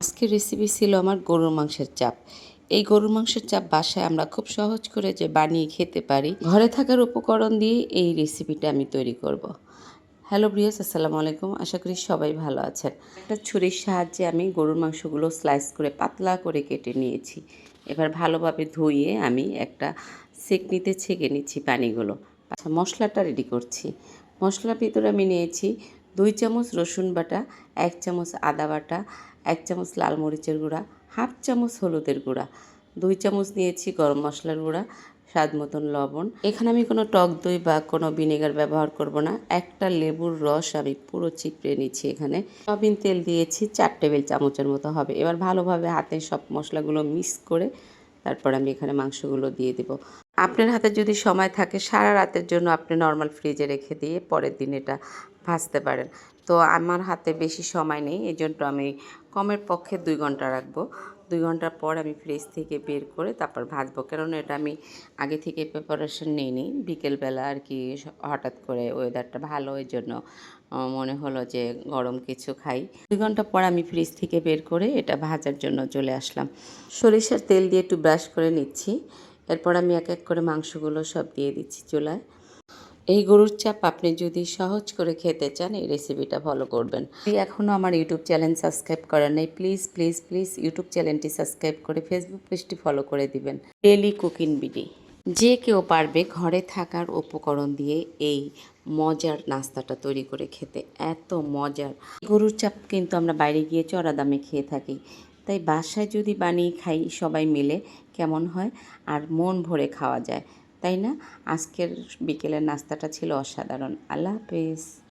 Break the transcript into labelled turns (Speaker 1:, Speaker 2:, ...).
Speaker 1: আজকের রেসিপি ছিল আমার গরুর মাংসের চাপ। এই গরুর মাংসের চাপ বাসায় আমরা খুব সহজ করে যে বানিয়ে খেতে পারি, ঘরে থাকার উপকরণ দিয়ে এই রেসিপিটা আমি তৈরি করব। হ্যালো ব্রিয়াস আসসালামু আলাইকুম। আশা করি সবাই ভালো আছেন। একটা ছুরির সাহায্যে আমি গরুর মাংসগুলো স্লাইস করে পাতলা করে কেটে নিয়েছি। এবার ভালোভাবে ধুয়ে আমি একটা সেকনিতে ছেঁকে নিচ্ছি পানিগুলো। আচ্ছা মশলাটা রেডি করছি। মশলার ভিতরে আমি নিয়েছি দুই চামচ রসুন বাটা, এক চামচ আদা বাটা, এক চামচ লাল মরিচের গুঁড়া, হাফ চামচ হলুদের গুঁড়া, দুই চামচ নিয়েছি গরম মশলার গুঁড়া, স্বাদ মতন লবণ। এখানে আমি কোনো টক দই বা কোনো ভিনেগার ব্যবহার করব না। একটা লেবুর রস আমি পুরো চিপড়ে নিচ্ছি এখানে। সয়াবিন তেল দিয়েছি চার টেবিল চামচের মতো হবে। এবার ভালোভাবে হাতে সব মশলাগুলো মিক্স করে তারপর আমি এখানে মাংসগুলো দিয়ে দেব। আপনার হাতে যদি সময় থাকে, সারা রাতের জন্য আপনি নর্মাল ফ্রিজে রেখে দিয়ে পরের দিন এটা ভাজতে পারেন। তো আমার হাতে বেশি সময় নেই এই জন্য আমি কমের পক্ষে দুই ঘণ্টা রাখব। দুই ঘণ্টা পর আমি ফ্রিজ থেকে বের করে তারপর ভাজবো। কেননা এটা আমি আগে থেকে প্রিপারেশন নিইনি। বিকেলবেলা আর কি হঠাৎ করে ওয়েদারটা ভালো এই জন্য মনে হলো যে গরম কিছু খাই। দুই ঘণ্টা পর আমি ফ্রিজ থেকে বের করে এটা ভাজার জন্য চলে আসলাম। সরিষার তেল দিয়ে একটু ব্রাশ করে নিচ্ছি। এরপর আমি এক এক করে মাংসগুলো সব দিয়ে দিচ্ছি চুলায়। এই গরুর চাপ আপনি যদি সহজ করে খেতে চান, এই রেসিপিটা ফলো করবেন। যদি এখনও আমার ইউটিউব চ্যানেল সাবস্ক্রাইব করেন নাই, প্লিজ প্লিজ প্লিজ ইউটিউব চ্যানেলটি সাবস্ক্রাইব করে ফেসবুক পেজটি ফলো করে দিবেন। ডেলি কুকিং বিডি যে কেউ পারবে ঘরে থাকার উপকরণ দিয়ে এই মজার নাস্তাটা তৈরি করে খেতে। এত মজার। গরুর চাপ কিন্তু আমরা বাইরে গিয়ে চড়া দামে খেয়ে থাকি। তাই বাসায় যদি বানিয়ে খাই সবাই মিলে, কেমন হয়? আর মন ভরে খাওয়া যায়, তাই না? আজকের বিকেলের নাস্তাটা ছিল অসাধারণ। আল্লাহ হাফেজ।